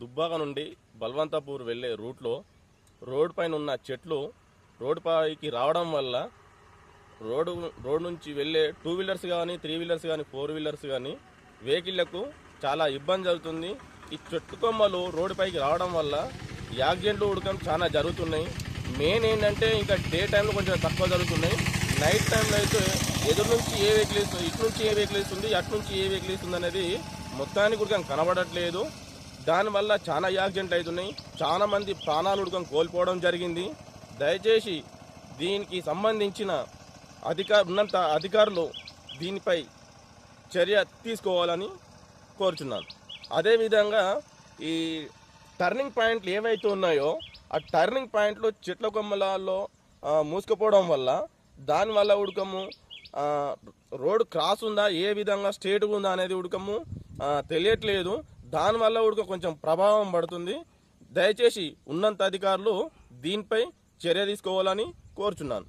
దుబ్బాక నుండి బల్వంతపూర్ వెళ్ళే రూట్లో రోడ్ పైన ఉన్న చెట్లు రోడ్ పైకి రావడం వల్ల రోడ్డు రోడ్ నుంచి వెళ్ళే టూ వీలర్స్ కానీ త్రీ వీలర్స్ కానీ ఫోర్ వీలర్స్ కానీ వెహికల్లకు చాలా ఇబ్బంది జరుగుతుంది. ఈ చెట్టు కొమ్మలు రోడ్డు పైకి రావడం వల్ల యాక్సిడెంట్లు ఉడకం చాలా జరుగుతున్నాయి. మెయిన్ ఏంటంటే ఇంకా డే టైంలో కొంచెం తక్కువ జరుగుతున్నాయి. నైట్ టైంలో అయితే ఎదురు నుంచి ఏ వెహికల్ ఇస్తుంది ఇటు నుంచి ఏ వెహికల్ ఇస్తుంది అటు నుంచి ఏ వెహికల్ ఇస్తుంది అనేది మొత్తానికి ఉడకం కనబడట్లేదు. దానివల్ల చాలా యాక్సిడెంట్లు అవుతున్నాయి. చాలా మంది ప్రాణాలు ఉడకం కోల్పోవడం జరిగింది. దయచేసి దీనికి సంబంధించిన అధికార ఉన్నంత అధికారులు దీనిపై చర్య తీసుకోవాలని కోరుచున్నాను. అదేవిధంగా ఈ టర్నింగ్ పాయింట్లు ఏవైతే ఉన్నాయో ఆ టర్నింగ్ పాయింట్లు చెట్ల కొమ్మలలో మూసుకుపోవడం వల్ల దానివల్ల ఉడకము రోడ్ క్రాస్ ఉందా ఏ విధంగా స్ట్రేట్ ఉందా అనేది ఉడకము తెలియట్లేదు. దానివల్ల కూడా కొంచెం ప్రభావం పడుతుంది. దయచేసి ఉన్నంత అధికారులు దీనిపై చర్య తీసుకోవాలని కోరుచున్నాను.